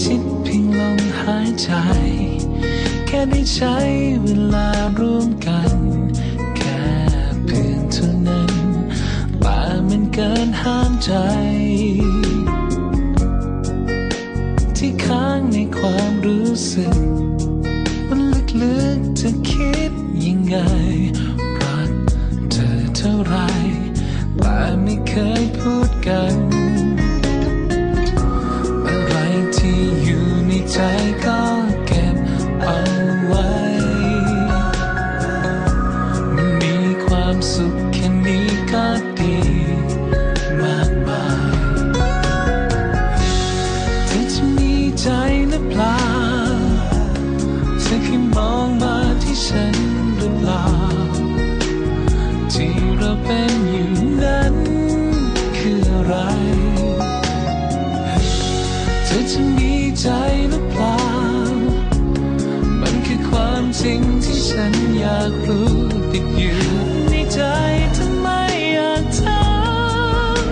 ชิดเพียงลมหายใจ แค่ได้ใช้เวลาร่วมกัน แค่เพียงเท่านั้นแต่มันเกินห้ามใจ ที่ค้างในความรู้สึก มันลึกๆจะคิดยังไง รักเธอเท่าไรแต่ไม่เคยพูดกัน ก็เก็บเอาไว้ มีความสุขแค่นี้ก็ดีมากมายเธอจะมีใจหรือเปล่าเธอเคยมองมาที่ฉันหรือเปล่าที่เราเป็นอยู่นั้นคืออะไรากรู้ติดอยู่ในใจทำไมอยากถาม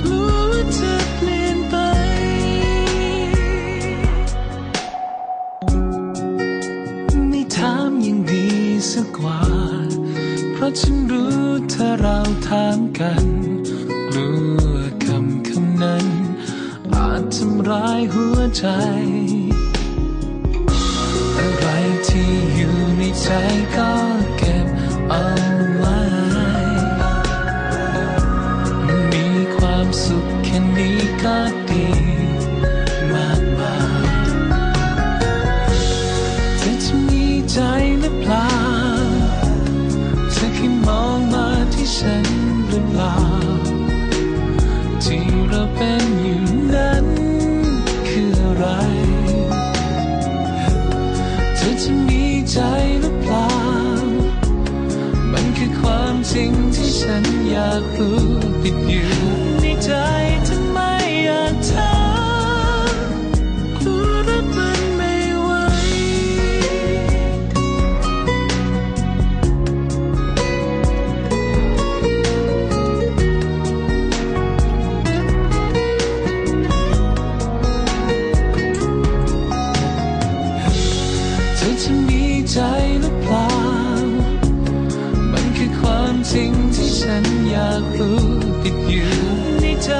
กลัวจะเปลี่ยนไป ไม่ถามยังดีสักกว่า เพราะฉันรู้ถ้าเราถามกันกลัวคำคำนั้น อาจทำร้ายหัวใจอะไรที่อยู่ในใจเก็ ปล่าเธอแค่มองมาที่ฉันหรือเปล่า ที่เราเป็นอยู่นั้นคืออะไร เธอจะมีใจหรือเปล่า มันคือความจริงที่ฉันอยากรู้ติดอยู่ในใจ สิ่งที่ฉันอยากรู้ติดอยู่ในใจ